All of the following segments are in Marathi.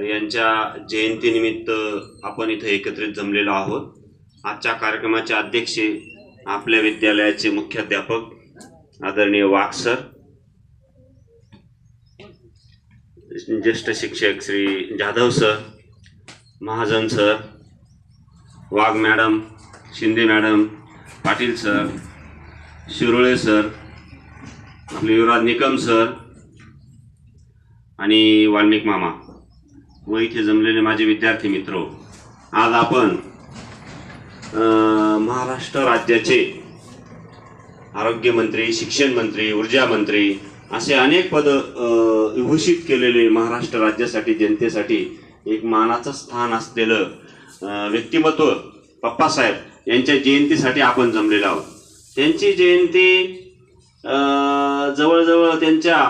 यांच्या जयंतीनिमित्त आपण इथं एकत्रित जमलेलो आहोत. आजच्या कार्यक्रमाचे अध्यक्ष आपल्या विद्यालयाचे मुख्याध्यापक आदरणीय वाघ सर. ज्येष्ठ शिक्षक Shri Jadhav sir Mahajan sir Wagh madam Shinde madam Patil sir Shirole sir आपले युवराज निकम सर आणि वाल्मिक मामा. व इथे जमलेले माझे विद्यार्थी मित्र आज आपण महाराष्ट्र राज्याचे आरोग्यमंत्री शिक्षण मंत्री ऊर्जा मंत्री असे अनेक पद विभूषित केलेले महाराष्ट्र राज्यासाठी जनतेसाठी एक मानाचं स्थान असलेलं व्यक्तिमत्व पप्पासाहेब यांच्या जयंतीसाठी आपण जमलेलो आहोत. त्यांची जयंती जवळजवळ त्यांच्या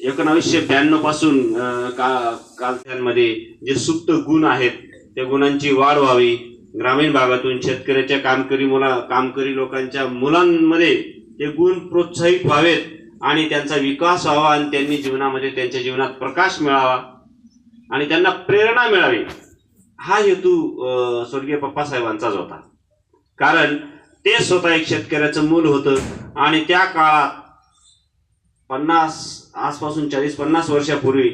एकोणावीसशे ब्याण्णवपासून का कालथ्यांमध्ये जे सुप्त गुण आहेत त्या गुणांची वाढ व्हावी. ग्रामीण भागातून शेतकऱ्याच्या कामकरी मुला कामकरी लोकांच्या मुलांमध्ये ते गुण प्रोत्साहित व्हावेत आणि त्यांचा विकास व्हावा आणि त्यांनी जीवनामध्ये त्यांच्या जीवनात प्रकाश मिळावा आणि त्यांना प्रेरणा मिळावी. हा हेतू स्वर्गीय पप्पासाहेबांचाच होता. कारण ते स्वतः एक शेतकऱ्याचं मूल होतं आणि त्या काळात पन्नास आजपासून चाळीस पन्नास वर्षापूर्वी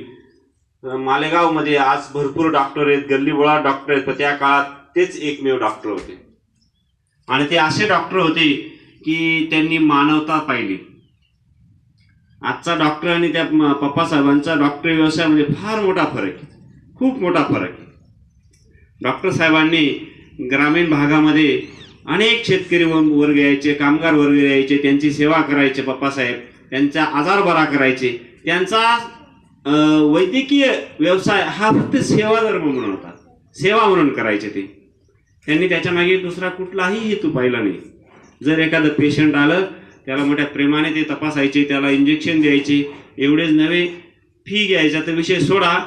मालेगावमध्ये आज भरपूर डॉक्टर आहेत गल्लीबोळा डॉक्टर आहेत पण त्या काळात तेच एकमेव डॉक्टर होते. आणि ते असे डॉक्टर होते की त्यांनी मानवता पाहिली. आजचा डॉक्टर आणि त्या पप्पासाहेबांचा डॉक्टर व्यवसायामध्ये फार मोठा फरक आहे. खूप मोठा फरक आहे. डॉक्टर साहेबांनी ग्रामीण भागामध्ये अनेक शेतकरी व- वर्ग यायचे कामगार वर्ग यायचे त्यांची सेवा करायचे पप्पासाहेब. त्यांचा आजार बरा करायचे. त्यांचा वैद्यकीय व्यवसाय हा फक्त सेवाधर्म म्हणून होता. सेवा म्हणून करायचे ते. त्यांनी त्याच्यामागे दुसरा कुठलाही हेतू पाहिला नाही. जर एखादं पेशंट आलं त्याला मोठ्या प्रेमाने ते तपासायचे त्याला इंजेक्शन द्यायचे एवढेच नव्हे फी घ्यायचा तर विषय सोडा.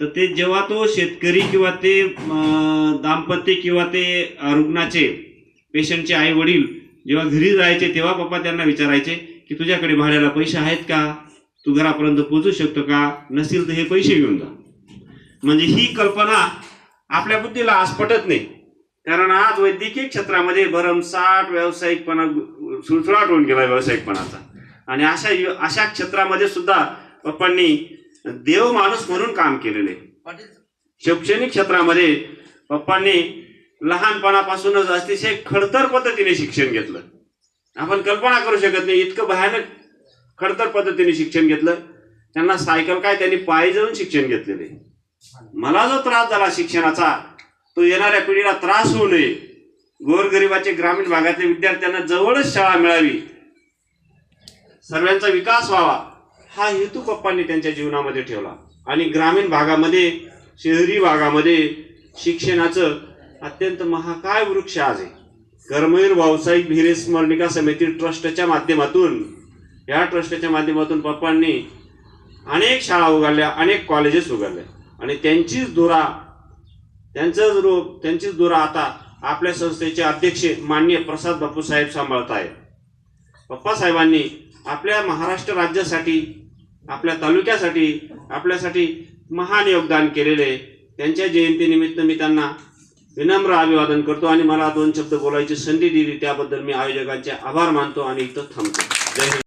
तर ते जेव्हा तो शेतकरी किंवा ते दाम्पत्य किंवा ते रुग्णाचे पेशंटचे आई वडील जेव्हा घरी जायचे तेव्हा पप्पा त्यांना विचारायचे की तुझ्याकडे भाड्याला पैसे आहेत का? तू घरापर्यंत पोचू शकतो का? नसेल तर हे पैसे घेऊन जा. म्हणजे ही कल्पना आपल्या बुद्धीला आज पटत नाही. कारण आज वैद्यकीय क्षेत्रामध्ये भरमसाठ व्यावसायिकपणा सुळसुळाट होऊन गेला व्यावसायिकपणाचा. आणि अशा यु- अशा क्षेत्रामध्ये सुद्धा पप्पांनी देव माणूस म्हणून काम केलेले. शैक्षणिक क्षेत्रामध्ये पप्पांनी लहानपणापासूनच अतिशय खडतर पद्धतीने शिक्षण घेतलं. आपण कल्पना करू शकत नाही. इतकं भयानक खडतर पद्धतीने शिक्षण घेतलं. त्यांना सायकल काय? त्यांनी पायी जाऊन शिक्षण घेतलेले. मला जो त्रास झाला शिक्षणाचा तो येणाऱ्या पिढीला त्रास होऊ नये. गोरगरिबाचे ग्रामीण भागातल्या विद्यार्थ्यांना जवळच शाळा मिळावी. सर्वांचा विकास व्हावा. हा हेतू पप्पांनी त्यांच्या जीवनामध्ये ठेवला. आणि ग्रामीण भागामध्ये शहरी भागामध्ये शिक्षणाचं अत्यंत महाकाय वृक्ष आज आहे. कर्मवीर व्यावसायिक भिरे स्मरणिका समिती ट्रस्टच्या माध्यमातून या ट्रस्टच्या माध्यमातून पप्पांनी अनेक शाळा उघडल्या अनेक कॉलेजेस उघडल्या. आणि त्यांचीच धुरा त्यांचंच रूप त्यांचीच धुरा आता आपल्या संस्थेचे अध्यक्ष माननीय प्रसाद बापू साहेब सांभाळत आहेत. पप्पासाहेबांनी आपल्या महाराष्ट्र राज्यासाठी आपल्या तालुक्यासाठी आपल्यासाठी महान योगदान केलेले त्यांच्या जयंतीनिमित्त मी त्यांना विनम्र अभिवादन करतो आणि मला दोन शब्द बोलायची संधी दिली. त्याबद्दल मी आयोजकांचे आभार मानतो आणि इथं थांबतो. जय हिंद.